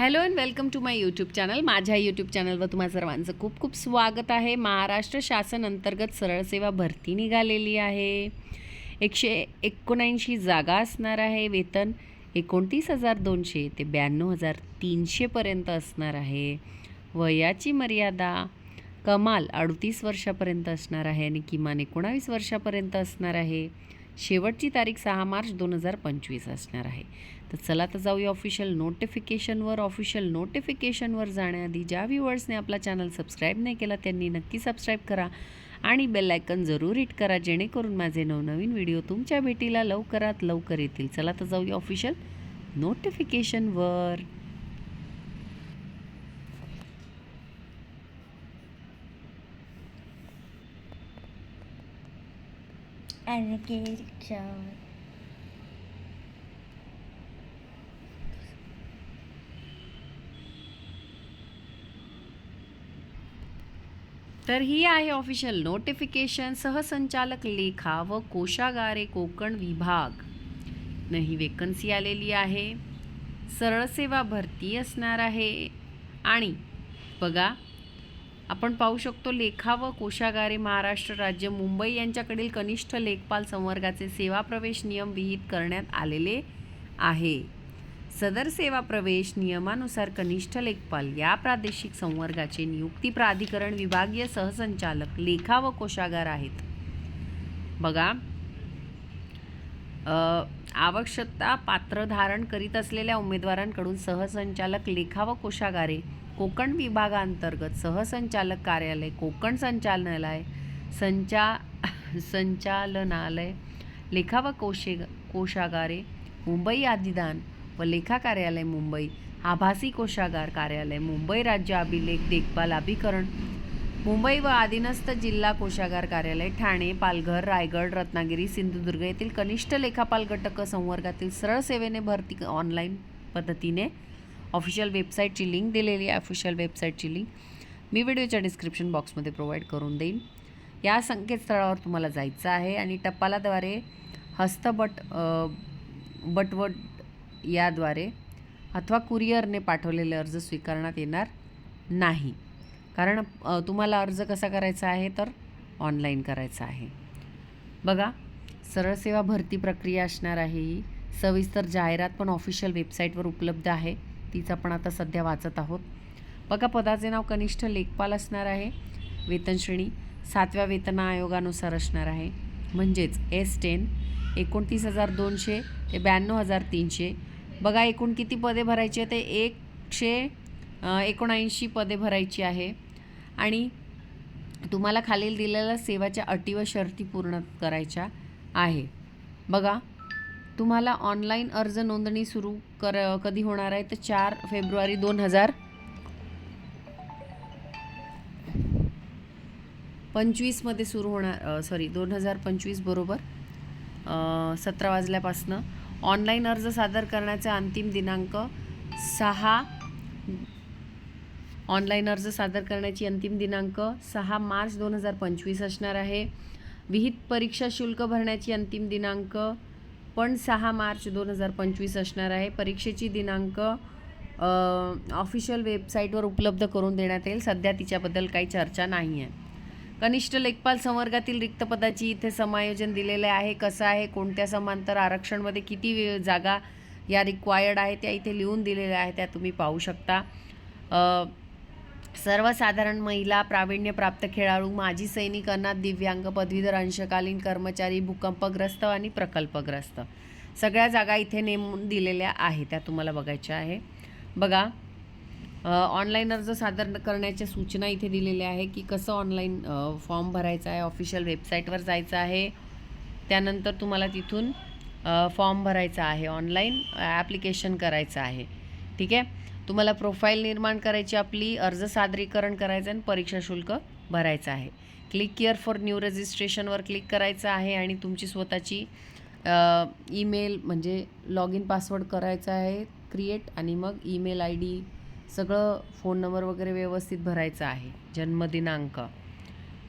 Hello and welcome to my YouTube channel. माझ्या YouTube चॅनलवर तुम्हा सर्वांचं खूप खूप स्वागत आहे. महाराष्ट्र शासन अंतर्गत सरळ सेवा भरती निघालेली आहे. एकशे एकोणऐंशी जागा असणार आहे. वेतन एकोणतीस हजार दोनशे ते ब्याण्णव हजार तीनशेपर्यंत असणार आहे. वयाची मर्यादा कमाल अडतीस वर्षापर्यंत असणार आहे आणि किमान एकोणावीस वर्षापर्यंत असणार आहे. शेवटची तारीख सहा मार्च दोन हजार पंचवीस असणार आहे. तर चला तर जाऊया ऑफिशियल नोटिफिकेशनवर ऑफिशियल नोटिफिकेशनवर जाण्याआधी ज्या व्ह्युअर्सने आपला चॅनल सबस्क्राईब नाही केला त्यांनी नक्की सबस्क्राईब करा आणि बेल आयकन जरूर हिट करा जेणेकरून माझे नवनवीन व्हिडिओ तुमच्या भेटीला लवकरात लवकर येतील. चला तर जाऊया ऑफिशियल नोटिफिकेशनवर Alligator. तर ही आहे ऑफिशियल नोटिफिकेशन सहसंचालक लेखा व कोशागारे कोकण विभाग. न ही वेकन्सी आलेली आहे. सरळ सेवा भरती असणार आहे. आणि बघा आपण पाहू शकतो लेखा व कोशागारे महाराष्ट्र राज्य मुंबई यांच्याकडील कनिष्ठ लेखपाल संवर्गाचे सेवा प्रवेश नियम विहित करण्यात आलेले आहे. सदर सेवा प्रवेश नियमानुसार कनिष्ठ लेखपाल या प्रादेशिक संवर्गाचे नियुक्ती प्राधिकरण विभागीय सहसंचालक लेखा व कोशागार आहेत. बघा आवश्यकता पात्र धारण करीत असलेल्या उमेदवारांकडून सहसंचालक लेखा व कोशागारे कोकण विभागांतर्गत सहसंचालक कार्यालय कोकण संचालनालय संचा संचालनालय लेखा व कोशे कोशागारे मुंबई आदिदान व लेखा कार्यालय मुंबई आभासी कोशागार कार्यालय मुंबई राज्य अभिलेख देखभाल अभिकरण मुंबई व आदिनस्थ जिल्हा कोशागार कार्यालय ठाणे पालघर रायगड रत्नागिरी सिंधुदुर्ग येथील कनिष्ठ लेखापाल गटक संवर्गातील सरळ सेवेने भरती ऑनलाईन पद्धतीने ऑफिशियल वेबसाईटची लिंक दिलेली आहे ऑफिशियल वेबसाईटची लिंक मी व्हिडिओच्या डिस्क्रिप्शन बॉक्समध्ये प्रोव्हाइड करून देईन. या संकेतस्थळावर तुम्हाला जायचं आहे आणि टपालाद्वारे हस्तबट बटवट याद्वारे अथवा कुरिअरने पाठवलेले अर्ज स्वीकारण्यात येणार नाही. कारण तुम्हाला अर्ज कसा करायचा आहे तर ऑनलाईन करायचा आहे. बघा सरळ सेवा भरती प्रक्रिया असणार आहे ही. सविस्तर जाहिरात पण ऑफिशियल वेबसाईटवर उपलब्ध आहे. तीच आपण आता सध्या वाचत आहोत. बघा पदाचे नाव कनिष्ठ लेखपाल असणार आहे. वेतनश्रेणी सातव्या वेतन आयोगानुसार असणार आहे. म्हणजेच एस टेन एकोणतीस हजार दोनशे ते ब्याण्णव हजार तीनशे. बघा एकूण किती पदे भरायची ते एकशे एकोणऐंशी पदे भरायची आहे. आणि तुम्हाला खालील दिलेल्या सेवाच्या अटी व शर्ती पूर्ण करायच्या आहे. बघा तुम्हाला ऑनलाईन अर्ज नोंदणी सुरू कर कधी होणार आहे? तर चार फेब्रुवारी दोन हजार पंचवीसमध्ये सुरू होणार सॉरी दोन हजार पंचवीस बरोबर सतरा वाजल्यापासनं. ऑनलाईन अर्ज सादर करण्याचा अंतिम दिनांक सहा ऑनलाईन अर्ज सादर करण्याची अंतिम दिनांक सहा मार्च दोन हजार पंचवीस असणार आहे. विहित परीक्षा शुल्क भरण्याची अंतिम दिनांक पण सहा मार्च दोन हजार पंचवीस असणार आहे. परीक्षेची दिनांक ऑफिशियल वेबसाईटवर उपलब्ध करून देण्यात येईल. सध्या तिच्याबद्दल काही चर्चा नाही आहे. कनिष्ठ लेखपाल संवर्गातील रिक्त पदाची इथे समायोजन दिलेले आहे. कसं आहे? कोणत्या समांतर आरक्षणमध्ये किती जागा या रिक्वायर्ड आहे त्या इथे लिहून दिलेल्या आहेत त्या तुम्ही पाहू शकता. सर्वसाधारण महिला प्रावीण्यप्राप्त खेळाडू माजी सैनिक अनाथ दिव्यांग पदवीधर अंशकालीन कर्मचारी भूकंपग्रस्त आणि प्रकल्पग्रस्त. सगळ्या जागा इथे नेमून दिलेल्या आहे त्या तुम्हाला बघायच्या आहे. बघा ऑनलाईन अर्ज सादर करण्याच्या सूचना इथे दिलेल्या आहे की कसं ऑनलाईन फॉर्म भरायचा आहे ऑफिशियल वेबसाईटवर जायचं आहे. त्यानंतर तुम्हाला तिथून फॉर्म भरायचा आहे ऑनलाईन ॲप्लिकेशन करायचं आहे. ठीक आहे? तुम्हाला प्रोफाईल निर्माण करायची आपली अर्ज सादरीकरण करायचं आणि परीक्षा शुल्क भरायचं आहे. क्लिक केअर फॉर न्यू रजिस्ट्रेशनवर क्लिक करायचं आहे आणि तुमची स्वतःची ईमेल म्हणजे लॉग इन पासवर्ड करायचा आहे क्रिएट आणि मग ईमेल आय डी सगळं फोन नंबर वगैरे व्यवस्थित भरायचं आहे. जन्मदिनांक.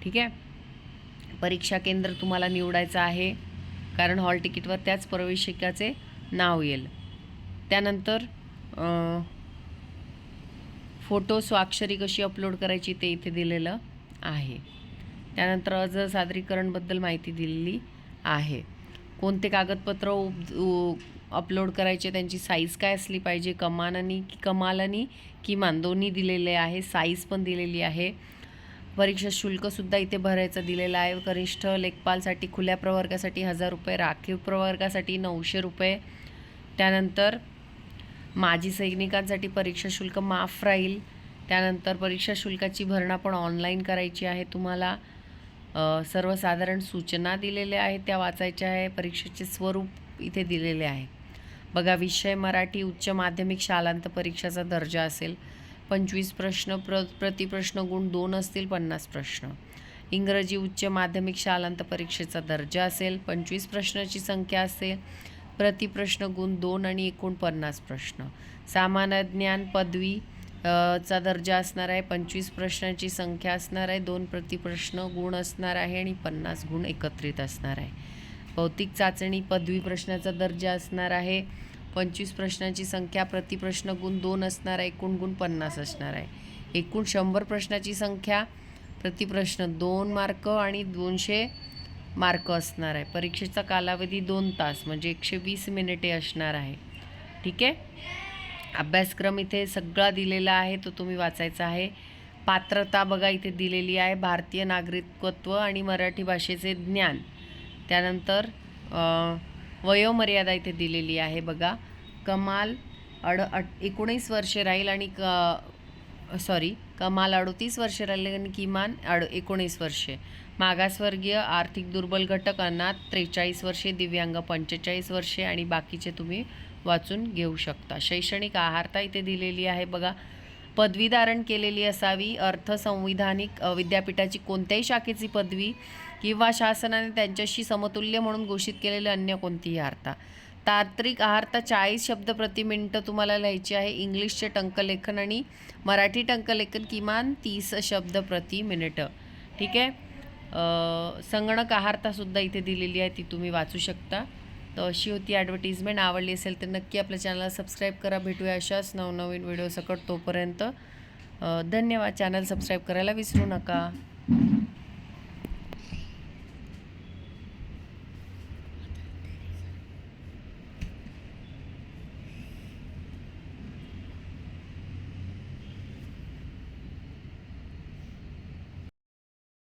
ठीक आहे? परीक्षा केंद्र तुम्हाला निवडायचं आहे कारण हॉल तिकीटवर त्याच प्रवेशिकाचे नाव येईल. त्यानंतर फोटो स्वाक्षरी कशी अपलोड करायची ते इथे दिलेलं आहे. त्यानंतर अर्ज सादरीकरणबद्दल माहिती दिलेली आहे. कोणते कागदपत्र उप- अपलोड करायचे त्यांची साईज काय असली पाहिजे कमानानी की कमाल किमान दोन्ही दिलेले आहे साईज पण दिलेली आहे. परीक्षा शुल्कसुद्धा इथे भरायचं दिलेलं आहे. कनिष्ठ लेखपालसाठी खुल्या प्रवर्गासाठी हजार रुपये राखीव प्रवर्गासाठी नऊशे रुपये. त्यानंतर माजी सैनिकांसाठी परीक्षा शुल्क माफ राहील. त्यानंतर परीक्षा शुल्काची भरणा पण ऑनलाईन करायची आहे. तुम्हाला सर्वसाधारण सूचना दिलेल्या आहेत त्या वाचायच्या आहे. परीक्षेचे स्वरूप इथे दिलेले आहे. बघा विषय मराठी उच्च माध्यमिक शालांत परीक्षाचा दर्जा असेल. पंचवीस प्रश्न प्र प्रतिप्रश्न गुण दोन असतील पन्नास प्रश्न. इंग्रजी उच्च माध्यमिक शालांत परीक्षेचा दर्जा असेल. पंचवीस प्रश्नाची संख्या असेल. प्रतिप्रश्न गुण दोन आणि एकूण पन्नास प्रश्न. सामान्य ज्ञान पदवी चा दर्जा असणार आहे पंचवीस प्रश्नांची संख्या असणार आहे दोन प्रतिप्रश्न गुण असणार आहे आणि पन्नास गुण एकत्रित असणार आहे. भौतिक चाचणी पदवी प्रश्नाचा दर्जा असणार आहे पंचवीस प्रश्नांची संख्या प्रतिप्रश्न गुण दोन असणार आहे एकूण गुण पन्नास असणार आहे. एकूण शंभर प्रश्नाची संख्या प्रतिप्रश्न दोन मार्क आणि दोनशे मार्क असणार आहे. परीक्षेचा कालावधी दोन तास म्हणजे एकशे वीस मिनिटे असणार आहे. ठीक आहे? अभ्यासक्रम इथे सगळा दिलेला आहे तो तुम्ही वाचायचा आहे. पात्रता बघा इथे दिलेली आहे. भारतीय नागरिकत्व आणि मराठी भाषेचे ज्ञान. त्यानंतर वयोमर्यादा इथे दिलेली आहे बघा. कमाल अड अट एकोणीस वर्षे राहील आणि क सॉरी कमाल अडतीस वर्षे राहिले आणि किमान अड एकोणीस वर्षे. मागासवर्गीय आर्थिक दुर्बल घटक अनाथ त्रेचाळीस वर्षे दिव्यांग पंचेचाळीस वर्षे आणि बाकीचे तुम्ही वाचून घेऊ शकता. शैक्षणिक आहारता इथे दिलेली आहे बघा. पदवीधारण केलेली असावी. अर्थ संविधानिक विद्यापीठाची कोणत्याही शाखेची पदवी किंवा शासनाने त्यांच्याशी समतुल्य म्हणून घोषित केलेले अन्य कोणतीही आहारता तांत्रिक आहारता चाळीस शब्द प्रति मिनटं तुम्हाला लिहायची आहे. इंग्लिशचे टंकलेखन आणि मराठी टंकलेखन किमान तीस शब्द प्रति मिनिटं. ठीक आहे? संगणक आहारतासुद्धा इथे दिलेली आहे ती तुम्ही वाचू शकता. तर अशी होती ॲडव्हर्टिजमेंट आवडली असेल तर नक्की आपल्या चॅनलला सबस्क्राईब करा. भेटूया अशाच नवनवीन व्हिडिओ सकट तोपर्यंत. धन्यवाद. चॅनल सबस्क्राईब करायला विसरू नका.